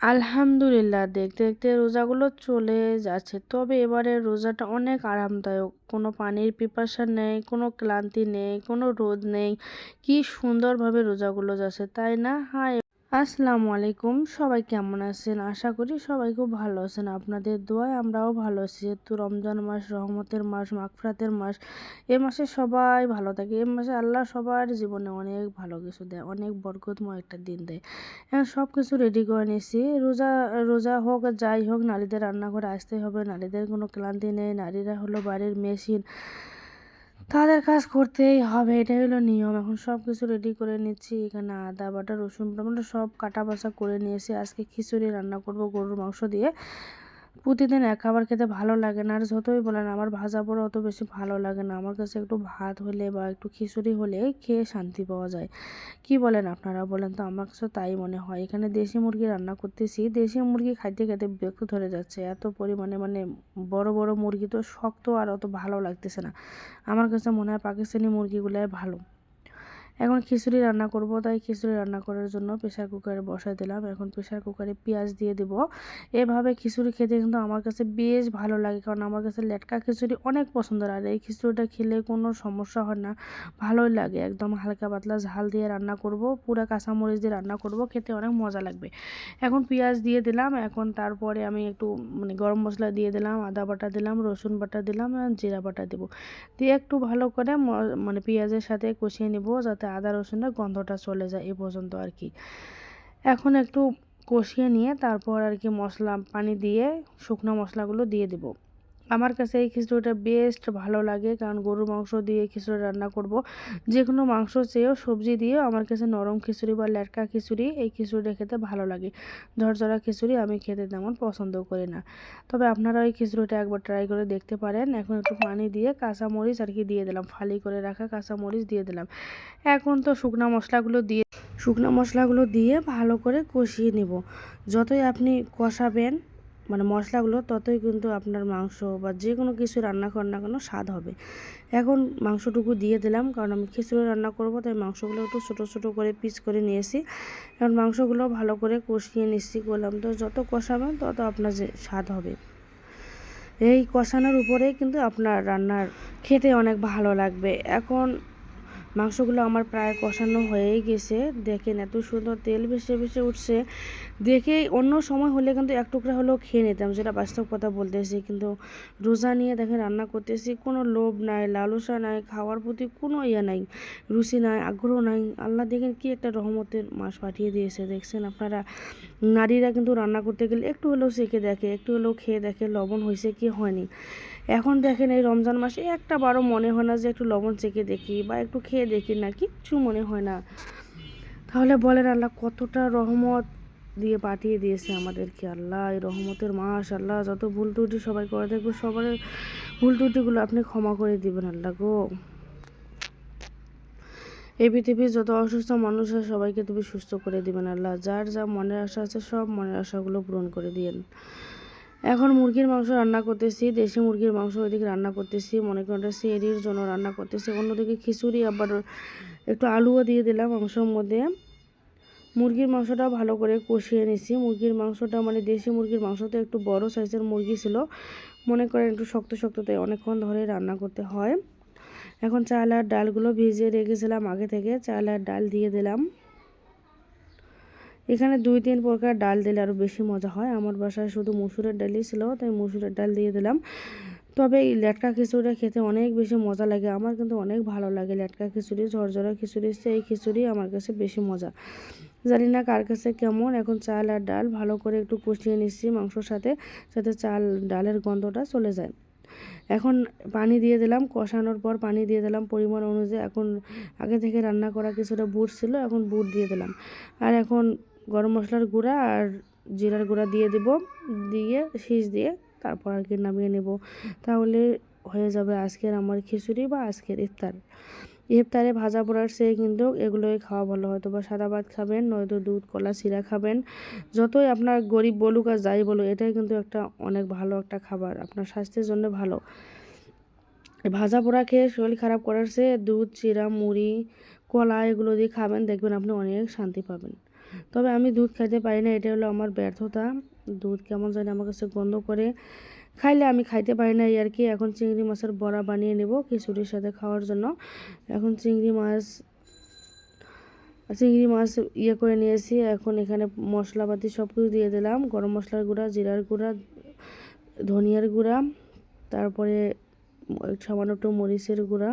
আলহামদুলিল্লাহ, দেখতে দেখতে রোজাগুলো চলে যাচ্ছে। তবে এবারে রোজাটা অনেক আরামদায়ক। কোনো পানির পিপাসা নেই, কোনো ক্লান্তি নেই, কোনো রোদ নেই। কি সুন্দরভাবে রোজাগুলো যাচ্ছে, তাই না? হ্যাঁ আসসালামু আলাইকুম। সবাই কেমন আছেন? আশা করি সবাই খুব ভালো আছেন। আপনাদের দোয়ায় আমরাও ভালো আছি। যেহেতু রমজান মাস, রহমতের মাস, মাগফরাতের মাস, এ মাসে সবাই ভালো থাকে। এ মাসে আল্লাহ সবার জীবনে অনেক ভালো কিছু দেয়, অনেক বরকতময় একটা দিন দেয়। এখন সব কিছু রেডি করে নিয়েছি। রোজা রোজা হোক যাই হোক, নারীদের রান্না করে আসতেই হবে। নারীদের কোনো ক্লান্তি নেই। নারীরা হলো বাড়ির মেশিন তাদের কাজ করতেই হবে, এটাই হলো নিয়ম। এখন সব কিছু রেডি করে নিচ্ছি, এখানে আদা, বাটা, রসুন বাটা সব কাটা বাছা করে নিয়েছি। আজকে খিচুড়ি রান্না করব গরুর মাংস দিয়ে। প্রতিদিন এক খাবার খেতে ভালো লাগে না। আর যতই বলেন, আমার ভাজা পোড়া অত বেশি ভালো লাগে না। আমার কাছে একটু ভাত হলে বা একটু খিচুড়ি হলে খেয়ে শান্তি পাওয়া যায়। কি বলেন আপনারা বলেন তো? আমার কাছে তাই মনে হয়। এখানে দেশি মুরগি রান্না করতেছি। দেশি মুরগি খাইতে খেতে বিরক্ত ধরে যাচ্ছে। এত পরিমাণে মানে বড় বড় মুরগি তো শক্ত আর অত ভালো লাগতেছে না। আমার কাছে মনে হয় পাকিস্তানি মুরগিগুলাই ভালো। এখন খিচুড়ি রান্না করব, তাই খিচুড়ি রান্না করার জন্য প্রেশার কুকারে বসাই দিলাম। এখন প্রেশার কুকারে পেঁয়াজ দিয়ে দেব। এভাবে খিচুড়ি খেতে কিন্তু আমার কাছে বেশ ভালো লাগে, কারণ আমার কাছে লেটকা খিচুড়ি অনেক পছন্দের, আর এই খিচুড়িটা খেলে কোনো সমস্যা হয় না, ভালোই লাগে। একদম হালকা পাতলা ঝাল দিয়ে রান্না করব, পুরো কাঁচামরিচ দিয়ে রান্না করব, খেতে অনেক মজা লাগবে। এখন পেঁয়াজ দিয়ে দিলাম, এখন তারপরে আমি একটু মানে গরম মশলা দিয়ে দিলাম, আদা বাটা দিলাম, রসুন বাটা দিলাম জিরা বাটা দেবো। দিয়ে একটু ভালো করে মানে পেঁয়াজের সাথে কষিয়ে নেব, যাতে আদা রসুনের গন্ধটা চলে যায় এ পর্যন্ত আর কি। এখন একটু কষিয়ে নিয়ে তারপর আর কি মশলা, পানি দিয়ে শুকনো মশলাগুলো দিয়ে দেবো। আমার কাছে এই খিচুড়িটা বেস্ট ভালো লাগে, কারণ গরুর মাংস দিয়ে খিচুড়ি রান্না করব। যে কোনো মাংস চেয়েও সবজি দিয়েও আমার কাছে নরম খিচুড়ি বা ল্যাটকা খিচুড়ি এই খিচুড়িটা খেতে ভালো লাগে। ঝরঝরা খিচুড়ি আমি খেতে তেমন পছন্দ করি না। তবে আপনারা ওই খিচুড়িটা একবার ট্রাই করে দেখতে পারেন। এখন একটু পানি দিয়ে কাঁচামরিচ আর কি দিয়ে দিলাম। ফালি করে রাখা কাঁচামরিচ দিয়ে দিলাম। এখন তো শুকনো মশলাগুলো দিয়ে, শুকনো মশলাগুলো দিয়ে ভালো করে কষিয়ে নিব। যতই আপনি কষাবেন মানে মশলাগুলো ততই কিন্তু আপনার মাংস বা যে কোনো কিছু রান্না করেন না কেন স্বাদ হবে। এখন মাংসটুকু দিয়ে দিলাম, কারণ আমি খিচুড়ি রান্না করব, তাই মাংসগুলো একটু ছোটো ছোটো করে পিস করে নিয়েছি। এখন মাংসগুলো ভালো করে কষিয়ে নিচ্ছি করলাম। তো যত কষাবেন তত আপনার যে স্বাদ হবে। এই কষানোর উপরেই কিন্তু আপনার রান্নার খেতে অনেক ভালো লাগবে। এখন মাংসগুলো আমার প্রায় কষানো হয়েই গেছে। দেখেন এত সুন্দর তেল ভেসে ভেসে উঠছে। দেখে অন্য সময় হলে কিন্তু এক টুকরা হলেও খেয়ে নিতাম, যেটা বাস্তব কথা বলতেছি। কিন্তু রোজা নিয়ে দেখেন রান্না করতেছি, কোনো লোভ নাই, লালসা নাই, খাওয়ার প্রতি কোনো ইয়ে নাই, রুচি নাই, আগ্রহ নাই। আল্লাহ দেখেন কি একটা রহমতের মাস পাঠিয়ে দিয়েছে। দেখছেন আপনারা, নারীরা কিন্তু রান্না করতে গেলে একটু হলেও শিখে দেখে, একটু হলেও খেয়ে দেখে লবণ হয়েছে কি হয়নি। এখন দেখেন এই রমজান মাসে একটা বারো মনে হয় না যে একটু লবণ চেকে দেখি বা একটু খেয়ে দেখি না, কিচ্ছু মনে হয় না। তাহলে বলেন আল্লাহ কতটা রহমত দিয়ে পাঠিয়ে দিয়েছে আমাদেরকে আল্লাহ, এই রহমতের মাস আল্লাহ যত ভুল ত্রুটি সবাই করে দেখব, সবার ভুল ত্রুটিগুলো আপনি ক্ষমা করে দিবেন আল্লাহ গো। এই পৃথিবীর যত অসুস্থ মানুষ আছে, সবাইকে তুমি সুস্থ করে দিবেন আল্লাহ, যার যা মনের আশা আছে, সব মনের আশাগুলো পূরণ করে দিয়েন। এখন মুরগির মাংস রান্না করতেছি, দেশি মুরগির মাংস ওইদিকে রান্না করতেছি, মনে করেন সেরির জন্য রান্না করতেছি, অন্যদিকে খিচুড়ি আবার একটু আলুও দিয়ে দিলাম মাংসর মধ্যে। মুরগির মাংসটা ভালো করে কষিয়ে নিছি, মুরগির মাংসটা মানে দেশি মুরগির মাংসটা একটু বড় সাইজের মুরগি ছিল, মনে করেন একটু শক্ত শক্ত তাই অনেকক্ষণ ধরে রান্না করতে হয়। এখন চাল আর ডালগুলো ভিজিয়ে রেখেছিলাম আগে থেকে, চাল আর ডাল দিয়ে দিলাম। এখানে দুই তিন প্রকার ডাল দিলে আরও বেশি মজা হয়। আমার বাসায় শুধু মুসুরের ডালই ছিল, তাই মুসুরের ডাল দিয়ে দিলাম। তবে এই লেটকা খিচুড়িটা খেতে অনেক বেশি মজা লাগে। আমার কিন্তু অনেক ভালো লাগে লেটকা খিচুড়ি, ঝরঝরা খিচুড়ি এই খিচুড়ি আমার কাছে বেশি মজা। জানি না কার কাছে কেমন, এখন চাল আর ডাল ভালো করে একটু কষিয়ে নিচ্ছি মাংসর সাথে, যাতে চাল, ডালের গন্ধটা চলে যায়। এখন পানি দিয়ে দিলাম, কষানোর পর পানি দিয়ে দিলাম পরিমাণ অনুযায়ী। এখন আগে থেকে রান্না করা কিছুটা বুট ছিল, এখন বুট দিয়ে দিলাম। আর এখন গরম মশলার গুঁড়া আর জিরার গুঁড়া দিয়ে দেব, দিয়ে শীষ দিয়ে তারপর আর কি নামিয়ে নেব। তাহলে হয়ে যাবে আজকের আমার খিচুড়ি বা আজকের ইফতার। ইফতারে ভাজা পোড়ার সে কিন্তু এগুলোই খাওয়া ভালো হয়তো বা সাদা ভাত খাবেন, নয়তো দুধ, কলা সিরা খাবেন। যতই আপনার গরিব বলুক আর যাই বলুক, এটাই কিন্তু একটা অনেক ভালো একটা খাবার, আপনার স্বাস্থ্যের জন্য ভালো। ভাজা পোড়া খেয়ে শরীর খারাপ করার সে দুধ, চিরা, মুড়ি, কলা এগুলো দিয়ে খাবেন, দেখবেন আপনি অনেক শান্তি পাবেন। তবে আমি দুধ খাইতে পারি না এটা হলো আমার ব্যর্থতা। দুধ কেমন জানি আমার কাছে গন্ধ করে। খাইলে আমি খাইতে পারি না আর কি, এখন চিংড়ি মাছের বড়া বানিয়ে নেব খিচুড়ির সাথে খাওয়ার জন্য। এখন চিংড়ি মাছ চিংড়ি মাছ ইয়ে করে নিয়েছি, এখন এখানে মশলাপাতি সব কিছু দিয়ে দিলাম। গরম মশলার গুঁড়া, জিরার গুঁড়া, ধনিয়ার গুঁড়া, তারপরে সামান্য একটু মরিচের গুঁড়া।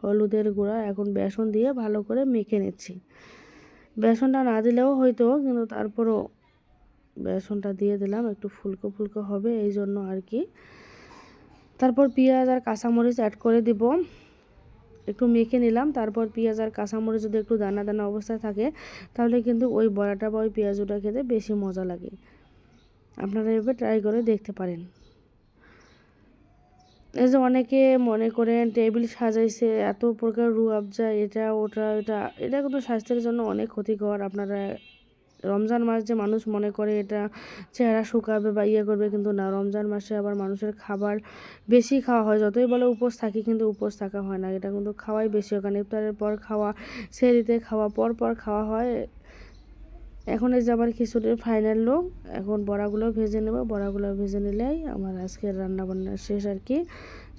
হলুদের গুঁড়া, এখন বেসন দিয়ে ভালো করে মেখে নিচ্ছি। বেসনটা না দিলেও হয়তো, কিন্তু তারপরও বেসনটা দিয়ে দিলাম, একটু ফুলকো ফুলকো হবে এই জন্য আর কি। তারপর পেঁয়াজ আর কাঁচামরিচ অ্যাড করে দিব। একটু মেখে নিলাম, তারপর পেঁয়াজ আর কাঁচামরিচ যদি একটু দানা দানা অবস্থায় থাকে, তাহলে কিন্তু ওই বড়াটা বা ওই পেঁয়াজটা খেতে বেশি মজা লাগে। আপনারা এভাবে ট্রাই করে দেখতে পারেন। এই যে অনেকে মনে করেন টেবিল সাজাইছে, এত প্রকার রু আবজা এটা, ওটা এটা এটা কিন্তু স্বাস্থ্যের জন্য অনেক ক্ষতিকর। আপনারা রমজান মাস যে মানুষ মনে করে এটা চেহারা শুকাবে বা ইয়ে করবে, কিন্তু না, রমজান মাসে আবার মানুষের খাবার বেশি খাওয়া হয়। যতই বলে উপোস থাকি, কিন্তু উপোস থাকা হয় না। এটা কিন্তু খাওয়াই বেশি। হয় কারণ ইফতারের পর খাওয়া সেরিতে খাওয়া পর পর খাওয়া হয়। এখন এই যে আমার খিচুড়ির ফাইনাল লোক এখন বড়াগুলো ভেজে নেব। বড়াগুলো ভেজে নিলেই আমার আজকের রান্নাবান্না শেষ আর কি।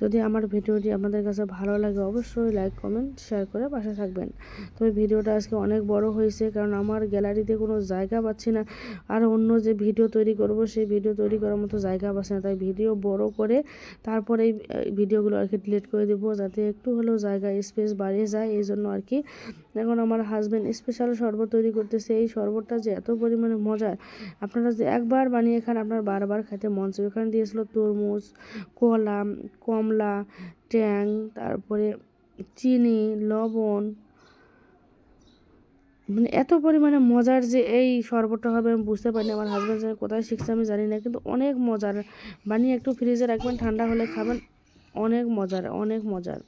যদি আমার ভিডিওটি আপনাদের কাছে ভালো লাগে, অবশ্যই লাইক কমেন্ট শেয়ার করে পাশে থাকবেন। তবে ভিডিওটা আজকে অনেক বড় হয়েছে, কারণ আমার গ্যালারিতে কোনো জায়গা পাচ্ছি না। আর অন্য যে ভিডিও তৈরি করব, সেই ভিডিও তৈরি করার মতো জায়গা পাচ্ছি না। তাই ভিডিও বড় করে তারপরে এই ভিডিওগুলো আর কি ডিলিট করে দেবো, যাতে একটু হলেও জায়গা স্পেস বাড়িয়ে যায়। এই জন্য আর কি এখন আমার হাজব্যান্ড স্পেশাল শরবত তৈরি করতেছে। এই শরবতটা যে এত পরিমাণে মজার। আপনারা যে একবার বানিয়ে খান, আপনার বারবার খেতে মন চাইবে। এখানে দিয়েছিল তরমুজ, কলা কমলা, ট্যাং, তারপরে চিনি, লবণ। মানে এত পরিমাণে মজার যে এই শরবতটা হবে আমি বুঝতে পারিনি, আমার হাজব্যান্ড কোথায় শিখছে আমি জানি না, কিন্তু অনেক মজার। বানিয়ে একটু ফ্রিজে রাখবেন, ঠান্ডা হলে খাবেন, অনেক মজার অনেক মজার।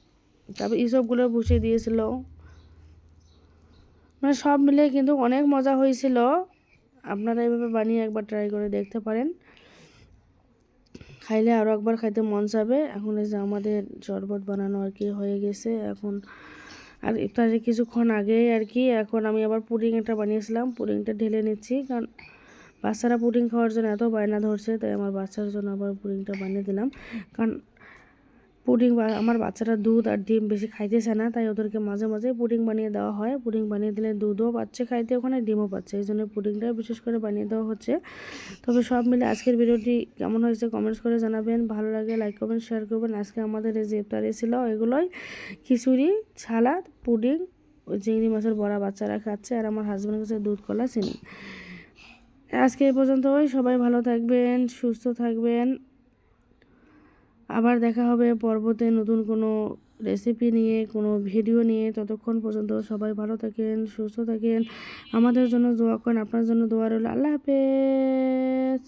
তারপর এইসবগুলো বসিয়ে দিয়েছিল। মানে সব মিলে কিন্তু অনেক মজা হয়েছিল। আপনারা এভাবে বানিয়ে একবার ট্রাই করে দেখতে পারেন। খাইলে আরও একবার খাইতে মন যাবে এখন এই যে আমাদের শরবত বানানো আর কি হয়ে গেছে। এখন আর ইফতারের কিছুক্ষণ আগেই আর কি এখন আমি আবার পুডিং একটা বানিয়েছিলাম। পুডিংটা ঢেলে নিচ্ছি কারণ বাচ্চারা পুডিং খাওয়ার জন্য এত বায়না ধরছে, তাই আমার বাচ্চার জন্য আবার পুডিংটা বানিয়ে দিলাম। কারণ পুডিং আমার বাচ্চারা দুধ আর ডিম বেশি খাইতেছে না, তাই ওদেরকে মাঝে মাঝে পুডিং বানিয়ে দেওয়া হয়। পুডিং বানিয়ে দিলে দুধও পাচ্ছে, খাইতে ওখানে ডিমও পাচ্ছে, এই জন্য পুডিংটা বিশেষ করে বানিয়ে দেওয়া হচ্ছে। তবে সব মিলে আজকের ভিডিওটি কেমন হয়েছে কমেন্টস করে জানাবেন। ভালো লাগে লাইক করবেন শেয়ার করবেন। আজকে আমাদের এই যে ইফতারি ছিল, এগুলোই খিচুড়ি, ছালাদ, পুডিং, ওই চিংড়ি মাছের বড়া বাচ্চারা খাচ্ছে আর আমার হাজব্যান্ড কাছে দুধ, কলা, চিনি। আজকে এই পর্যন্ত ওই সবাই ভালো থাকবেন, সুস্থ থাকবেন। আবার দেখা হবে পর্বতে নতুন কোনো রেসিপি নিয়ে, কোনো ভিডিও নিয়ে। ততক্ষণ পর্যন্ত সবাই ভালো থাকেন, সুস্থ থাকেন। আমাদের জন্য দোয়া করেন, আপনার জন্য দোয়া রইল। আল্লাহ হাফেজ।